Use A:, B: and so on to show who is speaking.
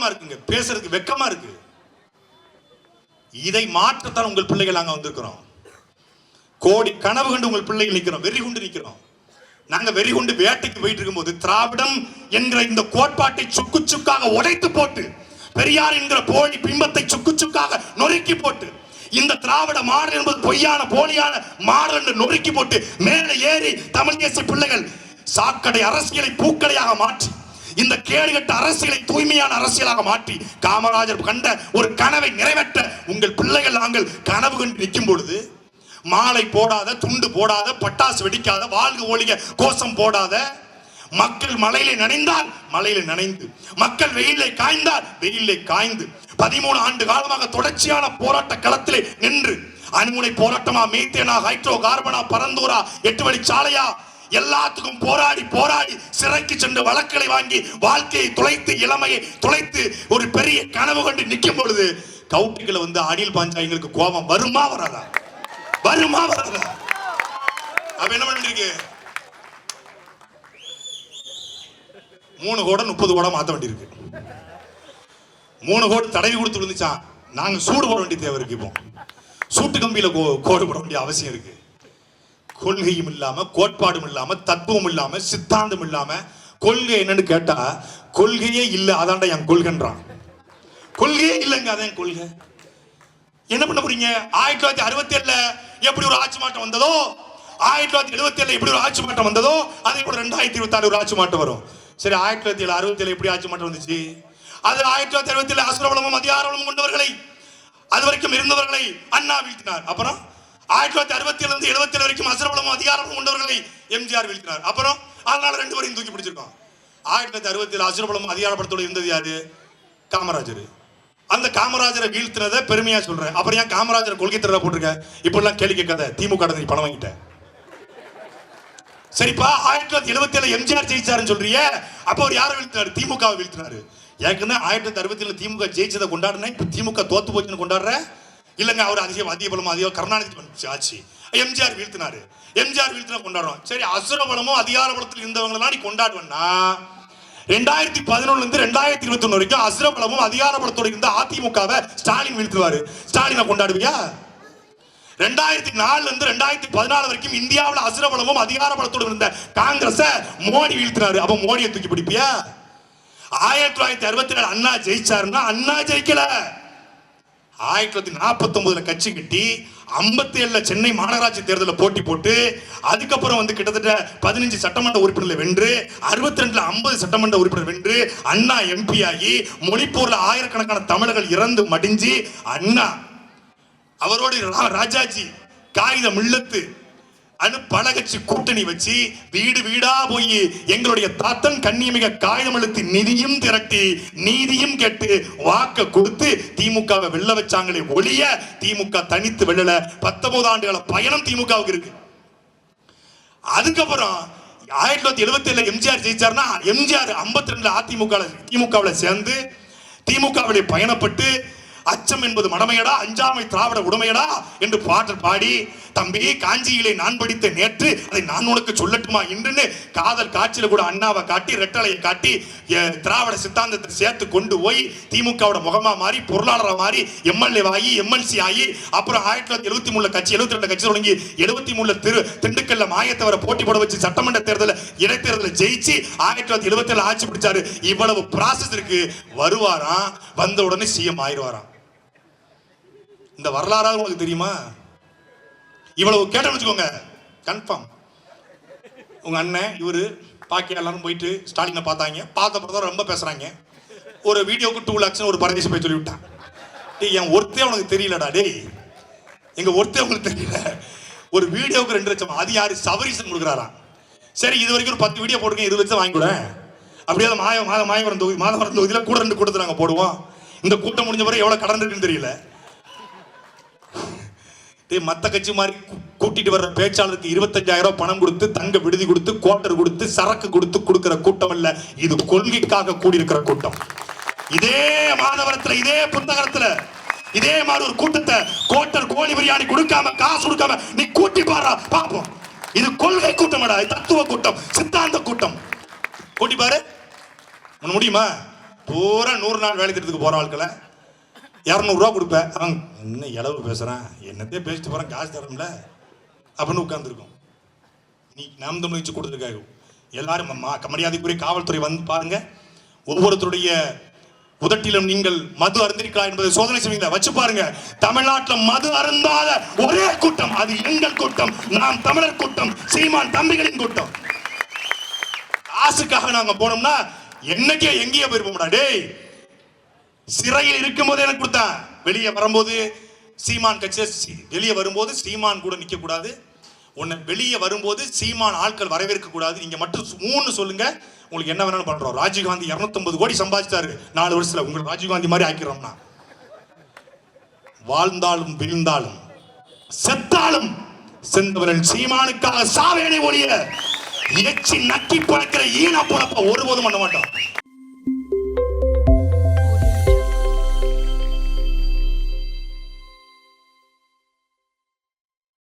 A: கேவலமா இருக்குங்க. பேசுறதுக்கு வெக்கமா இருக்கு. இதை மாற்றத்தான் உங்கள் பிள்ளைகள் நாங்கள் வந்திருக்கிறோம். கோடி கனவு கண்டு உங்கள் பிள்ளைகள் நிற்கிறோம். வெறி கொண்டு நிற்கிறோம். நாங்கள் வெறி கொண்டு வேட்டைக்கு போயிட்டு இருக்கும்போது திராவிடம் என்கிற இந்த கோட்பாட்டை சுக்கு சுக்காக உடைத்து போட்டு பெரியார் என்கிற போலி பிம்பத்தை சுக்கு சுக்காக நொறுக்கி போட்டு இந்த திராவிட மாடல் என்பது பொய்யான போலியான மாடல் என்று நொறுக்கி போட்டு மேலே ஏறி தமிழ் தேசிய பிள்ளைகள் சாக்கடை அரசியலை பூக்கடையாக மாற்றி இந்த கேடுகட்ட அரசியலை தூய்மையான அரசியலாக மாற்றி காமராஜர் கண்ட ஒரு கனவை நிறைவேற்ற உங்கள் பிள்ளைகள் நாங்கள் கனவு கண்டு நிற்கும் பொழுது மாலை போடாத துண்டு போடாத பட்டாசு வெடிக்காத வாழ்க ஒழிக கோஷம் போடாத மக்கள் மலையிலே நனைந்தால் மலையிலே நனைந்து மக்கள் வெயிலை காய்ந்தால் வெயிலை காய்ந்து பதிமூணு ஆண்டு காலமாக தொடர்ச்சியான போராட்ட களத்திலே நின்று அணுமுனை போராட்டமா மீத்தேனா ஹைட்ரோ கார்பனா பரந்தூரா எட்டு வழி சாலையா எல்லாத்துக்கும் போராடி போராடி சிறைக்கு சென்று வழக்களை வாங்கி வாழ்க்கையை துளைத்து இளமையை துளைத்து ஒரு பெரிய கனவு கொண்டு நிற்கும் பொழுது கவுட்டிகளை வந்து அடியில் பாஞ்சா எங்களுக்கு கோபம் வருமா வராதா? வருமா வராதா? அப்ப என்ன பண்ணிருக்கு மூணு கோடை முப்பது கோடை மாத்த வேண்டியிருக்கு. மூணு கோடு தடவி கொடுத்து விழுந்துச்சான் நாங்க சூடு போட வேண்டிய தேவை இருக்கு இப்போ. சூட்டு கம்பியில கோ- கோடு போட வேண்டிய அவசியம் இருக்கு. கொள்கையும் இல்லாம கோட்பாடும் இல்லாம தத்துவம் இல்லாம சித்தாந்தம் இல்லாம கொள்கை என்னன்னு கேட்டா கொள்கையே இல்லை அதான்டா என் கொள்கைன்றான். கொள்கையே இல்லைங்க அதான் என் கொள்கை. என்ன பண்ண போறீங்க? ஆயிரத்தி தொள்ளாயிரத்தி அறுபத்தி ஏழுல எப்படி ஒரு ஆட்சி மாற்றம் வந்ததோ ஆயிரத்தி தொள்ளாயிரத்தி எழுபத்தி ஏழுல எப்படி ஒரு ஆட்சி மாற்றம் வந்ததோ அதே போல ரெண்டாயிரத்தி இருபத்தி ஆறு ஒரு ஆட்சி மாற்றம் வரும். சரி ஆயிரத்தி தொள்ளாயிரத்தி ஏழு அறுபத்தி ஏழு எப்படி ஆட்சி மாற்றம் வந்துச்சு? அது ஆயிரத்தி தொள்ளாயிரத்தி அறுபத்தி ஏழு அசுரவளமும் அதிகாரவளமும் கொண்டவர்களை அது வரைக்கும் இருந்தவர்களை அண்ணா வீழ்த்தினார். அப்புறம்? ஆயிரத்தி தொள்ளாயிரத்தி அறுபத்தி இருந்து எழுபத்தி ஏழு வரைக்கும் அசுரபலமும் அதிகாரமும் கொண்டவர்களை எம்ஜிஆர் வீழ்த்தினார். அப்புறம் அதனால ரெண்டு பேரையும் தூக்கி பிடிச்சிருக்கோம். ஆயிரத்தி தொள்ளாயிரத்தி அறுபத்தி ஏழு அசுரபலமும் அதிகாரப்படத்தோடு இருந்தது யாரு? காமராஜர். அந்த காமராஜரை வீழ்த்தினதை பெருமையா சொல்றேன். அப்புறம் ஏன் காமராஜர் கொள்கை திறனை போட்டிருக்க? இப்படிலாம் கேள்வி கேட்காத திமுக நீ பணம் வாங்கிட்ட. சரிப்பா ஆயிரத்தி தொள்ளாயிரத்தி எழுபத்தி ஏழு எம்ஜிஆர் ஜெயிச்சாருன்னு சொல்றியே. அப்போ அவர் யாரை வீழ்த்தினாரு? திமுக வீழ்த்தினாரு. ஏற்கனவே ஆயிரத்தி தொள்ளாயிரத்தி அறுபத்தி ஏழு திமுக ஜெயிச்சதை கொண்டாடுனேன் இப்ப திமுக தோத்து போச்சுன்னு கொண்டாடுற இல்லைங்க அவர் அதிகம் அதிக பலம் அதிகம் கருணாநிதி ஆச்சு. எம்ஜிஆர் வீழ்த்தினாரு. எம்ஜிஆர் வீழ்த்தினா கொண்டாடுறோம். சரி அசுர பலமும் அதிகார பலத்தில் இருந்தவங்களெல்லாம் நீ கொண்டாடுவேன்னா ரெண்டாயிரத்தி பதினொன்னுல இருந்து ரெண்டாயிரத்தி இருபத்தி ஒண்ணு வரைக்கும் அசுர பலமும் அதிகார பலத்தோடு இருந்த அதிமுகவை ஸ்டாலின் வீழ்த்துவாரு. ஸ்டாலினை கொண்டாடுவியா? ரெண்டாயிரத்தி நாலுல இருந்து ரெண்டாயிரத்தி பதினாலு வரைக்கும் இந்தியாவில் அசுர பலமும் அதிகார பலத்தோடு இருந்த காங்கிரஸை மோடி வீழ்த்தினாரு. அப்ப மோடியை தூக்கி பிடிப்பியா? ஆயிரத்தி தொள்ளாயிரத்தி அறுபத்தி நாலு அண்ணா ஜெயிச்சாருன்னா அண்ணா ஜெயிக்கல. ஆயிரத்தி தொள்ளாயிரத்தி நாற்பத்தி ஒன்பதுல கட்சி கட்டி ஐம்பத்தி ஏழுல சென்னை மாநகராட்சி தேர்தலில் போட்டி போட்டு அதுக்கப்புறம் வந்து கிட்டத்தட்ட பதினஞ்சு சட்டமன்ற உறுப்பினர்களை வென்று அறுபத்தி ரெண்டுல ஐம்பது சட்டமன்ற உறுப்பினர் வென்று அண்ணா எம்பி ஆகி மொழிப்பூர்ல ஆயிரக்கணக்கான தமிழர்கள் இறந்து மடிஞ்சு அண்ணா அவரோடு ராஜாஜி காகிதம் மில்லத்து அனு கூட்டணி வச்சு வீடு வீடா போய் எங்களுடைய தாத்தன் கண்ணியமிக காகிதம் அழுத்தி நிதியும் திரட்டி நீதியும் கேட்டு வாக்க கொடுத்து திமுகவை வெல்ல வச்சாங்களே ஒழிய திமுக தனித்து வெல்லல. பத்தொன்பது ஆண்டுகள பயணம் திமுகவுக்கு இருக்கு. அதுக்கப்புறம் ஆயிரத்தி தொள்ளாயிரத்தி எழுபத்தி ஏழுல எம்ஜிஆர் ஜெயிச்சார்னா எம்ஜிஆர் ஐம்பத்தி ரெண்டுல அதிமுக திமுகவில் சேர்ந்து திமுகவிலே பயணப்பட்டு அச்சம் என்பது மடமையடா அஞ்சாமை திராவிட உடமையடா என்று பாடல் பாடி தம்பி காஞ்சியிலே நான் படித்த நேற்று அதை நான் உனக்கு சொல்லட்டுமா இன்றுன்னு காதல் காட்சியில் கூட அண்ணாவை காட்டி ரெட்டலையை காட்டி திராவிட சித்தாந்தத்தை சேர்த்து கொண்டு போய் திமுகவோட முகமா மாறி பொருளாளரா மாறி எம்எல்ஏ ஆகி எம்எல்சி ஆகி அப்புறம் ஆயிரத்தி தொள்ளாயிரத்தி எழுபத்தி மூணு கட்சி எழுபத்தி ரெண்டு கட்சி தொடங்கி எழுபத்தி மூணுல திரு திண்டுக்கல்ல மாயத்தவரை போட்டி போட வச்சு சட்டமன்ற தேர்தலில் இடைத்தேர்தலில் ஜெயிச்சு ஆயிரத்தி தொள்ளாயிரத்தி எழுபத்தி ஏழு ஆட்சி பிடிச்சாரு. இவ்வளவு ப்ராசஸ் இருக்கு. வருவாராம் வந்த உடனே சிஎம் ஆயிடுவாராம் இந்த வரலாறாவது உங்களுக்கு தெரியுமா? இவ்வளவு கேட்டோம்னு வச்சுக்கோங்க. கன்ஃபார்ம் உங்க அண்ணன் இவரு பாக்கி எல்லாரும் போயிட்டு ஸ்டாலினை பார்த்தாங்க. பார்த்த பிறகு ரொம்ப பேசுறாங்க. ஒரு வீடியோக்கு டூ லேக்ஸ் ஒரு பரதேசி போய் சொல்லிவிட்டான். டேய் என் ஒருத்தே உனக்கு தெரியலடா டேய். எங்க ஒருத்தே உங்களுக்கு தெரியல. ஒரு வீடியோவுக்கு ரெண்டு லட்சம். அது யாரு? சவரிசன் கொடுக்குறாராம் சரி இது வரைக்கும் ஒரு பத்து வீடியோ போட்டுங்க இருபது லட்சம் வாங்கி கூட அப்படியே மாய மாத மாயவரம் தொகுதி மாதவரம் தொகுதியில் கூட ரெண்டு கூட்டத்தை நாங்கள் போடுவோம். இந்த கூட்டம் முடிஞ்ச பிறகு எவ்வளோ கடன் இருக்குன்னு தெரியல. டேய் மத்த கட்சி மாதிரி கூட்டிட்டு வர்ற பேச்சாளருக்கு இருபத்தஞ்சாயிரம் பணம் கொடுத்து தங்க விடுதி கொடுத்து குவார்டர் கொடுத்து சரக்கு கொடுத்து கொடுக்கிற கூட்டம் இல்ல. இது கொள்கைக்காக கூடியிருக்கிற கூட்டம். இதே மாதவரத்துல இதே புத்தகத்துல இதே மாதிரி ஒரு கூட்டத்தை கோட்டர் கோழி பிரியாணி கொடுக்காம காசு கொடுக்காம நீ கூட்டி பாரு பாப்போம். இது கொள்கை கூட்டம் இது தத்துவ கூட்டம் சித்தாந்த கூட்டம். கூட்டி பாரு. முடியுமா? பூரா நூறு நாள் வேலை திட்டத்துக்கு போற ஆட்களை இரநூறுவா கொடுப்பேன். அவன் என்ன இளவு பேசுகிறேன் என்னத்தையே பேசிட்டு போகிறேன் காசு தரணும்ல அப்படின்னு உட்காந்துருக்கோம் நீ நாம் தமிழ் வச்சு கொடுத்துருக்காங்க எல்லாரும் மரியாதைக்குரிய காவல்துறை வந்து பாருங்க. ஒவ்வொருத்தருடைய உதட்டிலும் நீங்கள் மது அருந்திருக்கா என்பதை சோதனை செய்வீங்களா? வச்சு பாருங்க. தமிழ்நாட்டில் மது அருந்தாத ஒரே கூட்டம். அது எங்கள் கூட்டம். நாம் தமிழர் கூட்டம். சீமான் தம்பிகளின் கூட்டம். காசுக்காக நாங்க போனோம்னா என்னைக்கே எங்கேயே போயிருப்போம்டா. டேய் சிறையில் இருக்கும்போது எனக்கு கொடுத்தான் வெளியே வரும்போது சீமான் கட்சி வெளியே வரும்போது சீமான் கூட நிற்க கூடாது உன்னை வெளியே வரும்போது சீமான் ஆட்கள் வரவேற்க கூடாது. நீங்க மட்டும் மூணு சொல்லுங்க. உங்களுக்கு என்ன வேணாலும் பண்றோம். ராஜீவ்காந்தி 250 கோடி சம்பாதிச்சாரு நாலு வருஷத்துல உங்களுக்கு ராஜீவ்காந்தி மாதிரி ஆக்கிறோம்னா வாழ்ந்தாலும் விழுந்தாலும் செத்தாலும் செந்தவரன் சீமானுக்காக சாவேனை ஒழிய எச்சி நக்கி பழக்கிற ஈன பொழப்ப ஒருபோதும் பண்ண மாட்டோம்.